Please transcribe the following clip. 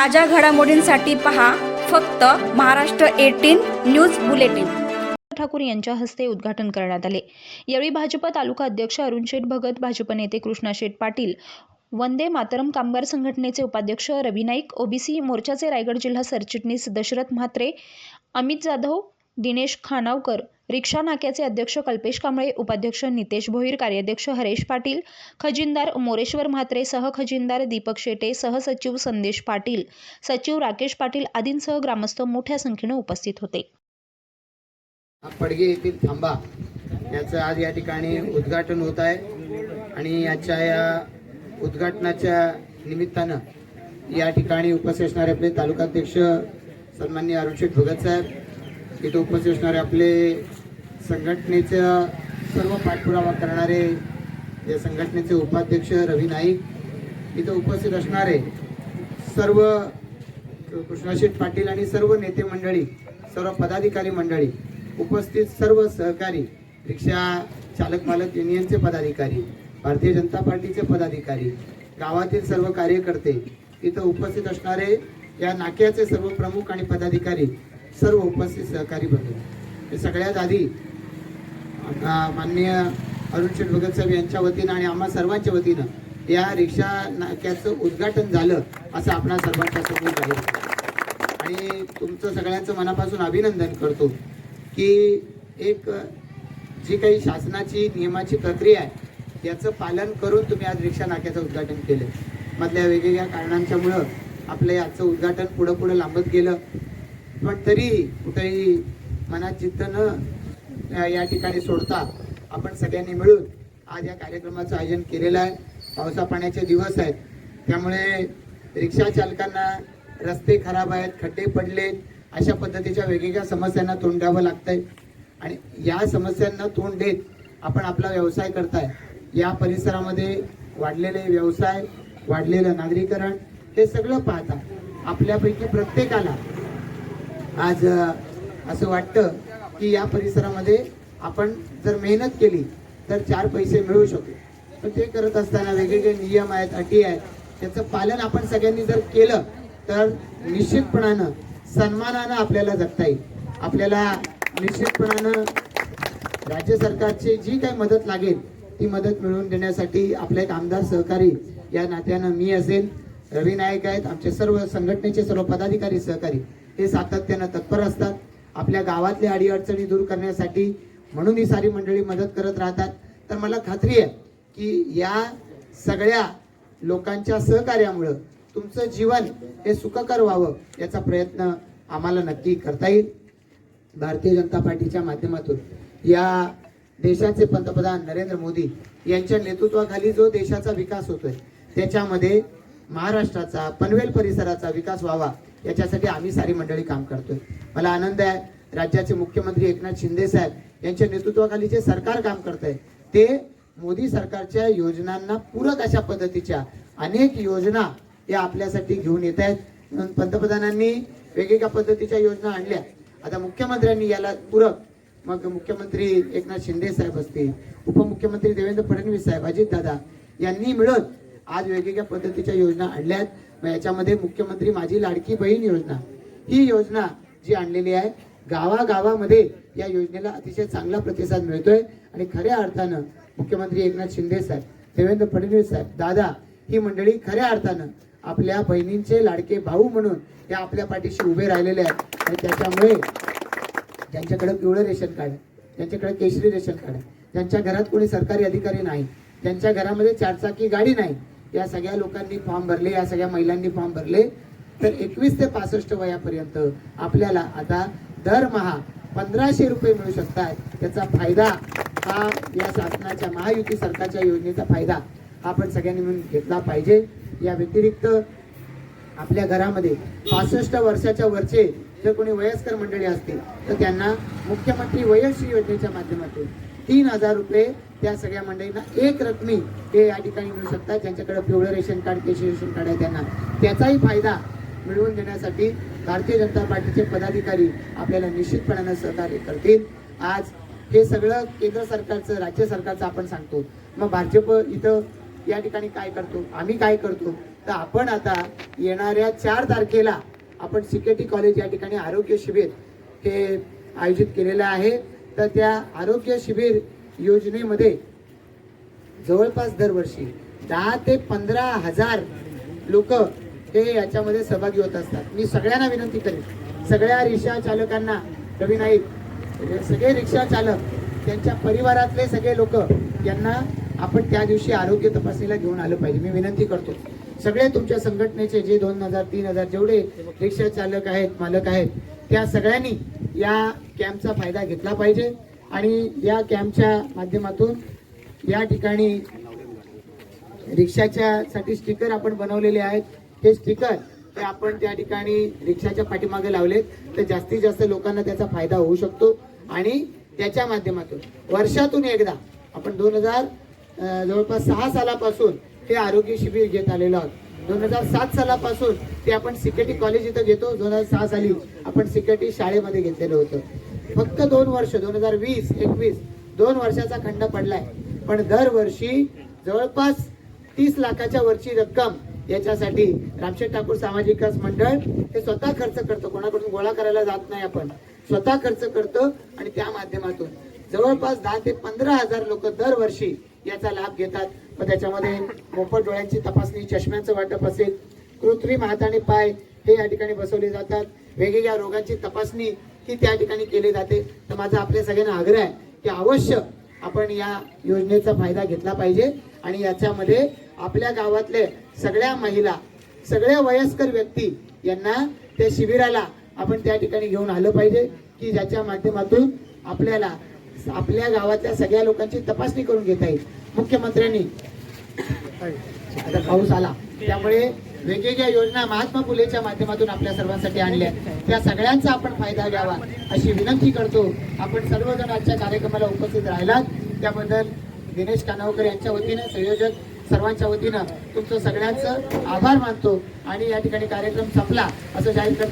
ताज्या घडामोडींसाठी पहा फक्त Maharashtra eighteen news bulletin. Thakur यांच्या हस्ते उद्घाटन करण्यात आले. यावेळी भाजप तालुका अध्यक्ष अरुण शेठ भगत भाजप नेते कृष्णा शेठ पाटील वंदे मातरम कामगार संघटनेचे उपाध्यक्ष रवी नाईक ओबीसी मोर्चाचे रायगड जिल्हा सरचिटणीस दशरथ म्हात्रे अमित जाधव दिनेश खानावकर रिक्षा नाक्याचे अध्यक्ष कल्पेश कांबळे उपाध्यक्ष नितेश भोईर कार्याध्यक्ष हरेश पाटील खजिनदार मोरेश्वर म्हात्रे सह खजिनदार दीपक शेटे सहसचिव संदेश पाटील सचिव राकेश पाटील आदींसह ग्रामस्थ मोठ्या संख्येने उपस्थित होते. पडगे येथील थांबा. याचं आज या ठिकाणी उद्घाटन होत आहे आणि याच्या या उद्घाटनाच्या निमित्तानं या ठिकाणी उपस्थित असणारे आपले तालुकाध्यक्ष सन्मान्य अरुणशेठ भगत साहेब इथं उपस्थित असणारे आपले संघटनेचं सर्व पाठपुरावा करणारे या संघटनेचे उपाध्यक्ष रवी नाईक इथं उपस्थित असणारे सर्व कृष्णाशेठ पाटील आणि सर्व नेते मंडळी सर्व पदाधिकारी मंडळी उपस्थित सर्व सहकारी रिक्षा चालक मालक युनियनचे पदाधिकारी भारतीय जनता पार्टीचे पदाधिकारी गावातील सर्व कार्यकर्ते इथं उपस्थित असणारे या नाक्याचे सर्व प्रमुख आणि पदाधिकारी सर्व उपस्थित सहकारी बनले हे सगळ्यात आधी माननीय अरुण शेठ भगत साहेब यांच्या वतीनं आणि आम्हा सर्वांच्या वतीनं या रिक्षा नाक्याचं उद्घाटन झालं असं आपणा सर्वांच्या समोर आहे आणि तुमचं सगळ्यांचं मनापासून अभिनंदन करतो की एक जी काही शासनाची नियमाची प्रक्रिया आहे याचं पालन करून तुम्ही आज रिक्षा नाक्याचं उद्घाटन केलं. मधल्या वेगवेगळ्या कारणांच्यामुळं आपलं याचं उद्घाटन पुढं पुढं लांबत गेलं. पण तरी कुठेही मनात चित्त न या ठिकाणी सोडता आपण सगळ्यांनी मिळून आज या कार्यक्रमाचं आयोजन केलेलं आहे. पावसा पाण्याचे दिवस आहेत. त्यामुळे रिक्षा चालकांना रस्ते खराब आहेत खड्डे पडलेत अशा पद्धतीच्या वेगवेगळ्या समस्यांना तोंड द्यावं लागतंय. आणि या समस्यांना तोंड देत आपण आपला व्यवसाय करताय. या परिसरामध्ये वाढलेले व्यवसाय वाढलेलं नागरीकरण हे सगळं पाहता आपल्यापैकी प्रत्येकाला आज असं वाटतं की या परिसरामध्ये आपण जर मेहनत केली तर चार पैसे मिळू शकतो पण ते करत असताना वेगवेगळे नियम आहेत अटी आहेत. त्याचं पालन आपण सगळ्यांनी जर केलं तर निश्चितपणानं सन्मानानं आपल्याला जगता येईल. आपल्याला निश्चितपणानं राज्य सरकारची जी काही मदत लागेल ती मदत मिळवून देण्यासाठी आपले एक आमदार सहकारी या नात्यानं मी असेल रवी नायक आहेत आमचे सर्व संघटनेचे सर्व पदाधिकारी सहकारी हे सातत्यानं तत्पर असतात. आपल्या गावातल्या अडीअडचणी दूर करण्यासाठी म्हणून ही सारी मंडळी मदत करत राहतात. तर मला खात्री आहे की या सगळ्या लोकांच्या सहकार्यामुळं तुमचं जीवन हे सुखकर व्हावं याचा प्रयत्न आम्हाला नक्की करता येईल. भारतीय जनता पार्टीच्या माध्यमातून या देशाचे पंतप्रधान नरेंद्र मोदी यांच्या नेतृत्वाखाली जो देशाचा विकास होतोय त्याच्यामध्ये महाराष्ट्राचा पनवेल परिसराचा विकास व्हावा याच्यासाठी आम्ही सारी मंडळी काम करतोय. मला आनंद आहे राज्याचे मुख्यमंत्री एकनाथ शिंदे साहेब यांच्या नेतृत्वाखाली जे सरकार काम करत आहे ते मोदी सरकारच्या योजनांना पूरक अशा पद्धतीच्या अनेक योजना या आपल्यासाठी घेऊन येत आहेत. म्हणून पंतप्रधानांनी वेगवेगळ्या पद्धतीच्या योजना आणल्या. आता मुख्यमंत्र्यांनी याला पूरक मग मुख्यमंत्री एकनाथ शिंदे साहेब असतील उपमुख्यमंत्री देवेंद्र फडणवीस साहेब अजितदादा यांनी मिळत आज वेगवेगळ्या पद्धतीच्या योजना आणल्यात मग याच्यामध्ये मुख्यमंत्री माझी लाडकी बहीण योजना. ही योजना जी आणलेली आहे गावागावामध्ये या योजनेला अतिशय चांगला प्रतिसाद मिळतोय. आणि खऱ्या अर्थानं मुख्यमंत्री एकनाथ शिंदे साहेब देवेंद्र फडणवीस साहेब दादा ही मंडळी खऱ्या अर्थानं आपल्या बहिणींचे लाडके भाऊ म्हणून या आपल्या पाठीशी उभे राहिलेले आहेत. आणि त्याच्यामुळे ज्यांच्याकडे पिवळं रेशन कार्ड आहे ज्यांच्याकडे केशरी रेशन कार्ड आहे ज्यांच्या घरात कोणी सरकारी अधिकारी नाही ज्यांच्या घरामध्ये चारचाकी गाडी नाही या सगळ्या लोकांनी फॉर्म भरले या सगळ्या महिलांनी फॉर्म भरले. तर एकवीस ते पासष्ट वयापर्यंत आपल्याला आता दरमहा पंधराशे रुपये मिळू शकतात. त्याचा फायदा हा या शासनाच्या महायुती सरकारच्या योजनेचा फायदा हा आपण सगळ्यांनी मिळून घेतला पाहिजे. या व्यतिरिक्त आपल्या घरामध्ये पासष्ट वर्षाच्या वरचे जर कोणी वयस्कर मंडळी असतील तर त्यांना मुख्यमंत्री वयश्री योजनेच्या माध्यमातून तीन हजार रुपये त्या सगळ्या मंडळींना एक रकमी हे या ठिकाणी मिळू शकतात ज्यांच्याकडे पिवळं रेशन कार्ड केश रेशन कार्ड आहे त्यांना. त्याचाही फायदा मिळवून देण्यासाठी भारतीय जनता पार्टीचे पदाधिकारी आपल्याला निश्चितपणानं सहकार्य करतील. आज हे सगळं केंद्र सरकारचं राज्य सरकारचं आपण सांगतो. मग भाजप इथं या ठिकाणी काय करतो? आम्ही काय करतो? तर आपण आता येणाऱ्या चार तारखेला आपण सिकेटी कॉलेज या ठिकाणी आरोग्य शिबिर हे आयोजित केलेलं आहे. तर त्या आरोग्य शिबिर योजनेमध्ये जवळपास दरवर्षी दहा ते पंधरा हजार लोक हे याच्यामध्ये सहभागी होत असतात. मी सगळ्यांना विनंती करेन. सगळ्या रिक्षा चालकांना रवी नाईक म्हणजे सगळे रिक्षा चालक त्यांच्या परिवारातले सगळे लोक यांना आपण त्या दिवशी आरोग्य तपासणीला घेऊन आलं पाहिजे. मी विनंती करतो. सगळे तुमच्या संघटनेचे जे दोन हजार तीन हजार जेवढे रिक्षा चालक आहेत मालक आहेत त्या सगळ्यांनी या कॅम्पचा फायदा घेतला पाहिजे आणि या कॅम्पच्या माध्यमातून या ठिकाणी रिक्षाच्या साठी स्टिकर आपण बनवलेले आहेत. हे स्टिकर ते आपण त्या ठिकाणी रिक्षाच्या पाठीमागे लावलेत. तर जास्तीत जास्त लोकांना त्याचा फायदा होऊ शकतो. आणि त्याच्या माध्यमातून वर्षातून एकदा आपण दोन हजार जवळपास सहा सालापासून हे आरोग्य शिबिर घेत आलेलो आहोत. दोन हजार सात सालापासून ते आपण सिकेटी कॉलेज इथं घेतो दोन हजार सहा साली आपण सिकेटी शाळेमध्ये घेतलेलं होतं. फक्त दोन वर्ष दोन हजार वीस एकवीस दोन वर्षाचा खंड पडलाय. पण दरवर्षी जवळपास तीस लाखाच्या वरची रक्कम याच्यासाठी रामशेठ ठाकूर सामाजिक विकास मंडळ हे स्वतः खर्च करतो. कोणाकडून गोळा करायला जात नाही आपण. स्वतः खर्च करतो आणि त्या माध्यमातून जवळपास दहा ते पंधरा हजार लोक दरवर्षी याचा लाभ घेतात. मग त्याच्यामध्ये मोफत डोळ्यांची तपासणी चष्म्याचं वाटप असेल कृत्रिम हात आणि पाय हे या ठिकाणी बसवले जातात. वेगवेगळ्या रोगांची तपासणी ही त्या ठिकाणी केली जाते. तर माझा आपल्या सगळ्यांना आग्रह आहे की अवश्य आपण या योजनेचा फायदा घेतला पाहिजे आणि याच्यामध्ये आपल्या गावातले सगळ्या महिला सगळ्या वयस्कर व्यक्ती यांना त्या शिबिराला आपण त्या ठिकाणी घेऊन आलं पाहिजे की ज्याच्या माध्यमातून आपल्याला आपल्या गावातल्या सगळ्या लोकांची तपासणी करून घेता येईल. मुख्यमंत्र्यांनी. आता पाऊस आला. त्यामुळे वेगवेगळ्या योजना महात्मा फुलेच्या माध्यमातून आपल्या सर्वांसाठी आणल्या त्या सगळ्यांचा आपण फायदा घ्यावा अशी विनंती करतो. आपण सर्वजण आजच्या कार्यक्रमाला उपस्थित राहिलात. त्याबद्दल दिनेश कानावकर यांच्या वतीनं संयोजक सर्वांच्या वतीनं तुमचं सगळ्यांचं आभार मानतो आणि या ठिकाणी कार्यक्रम संपला असं जाहीर करतो.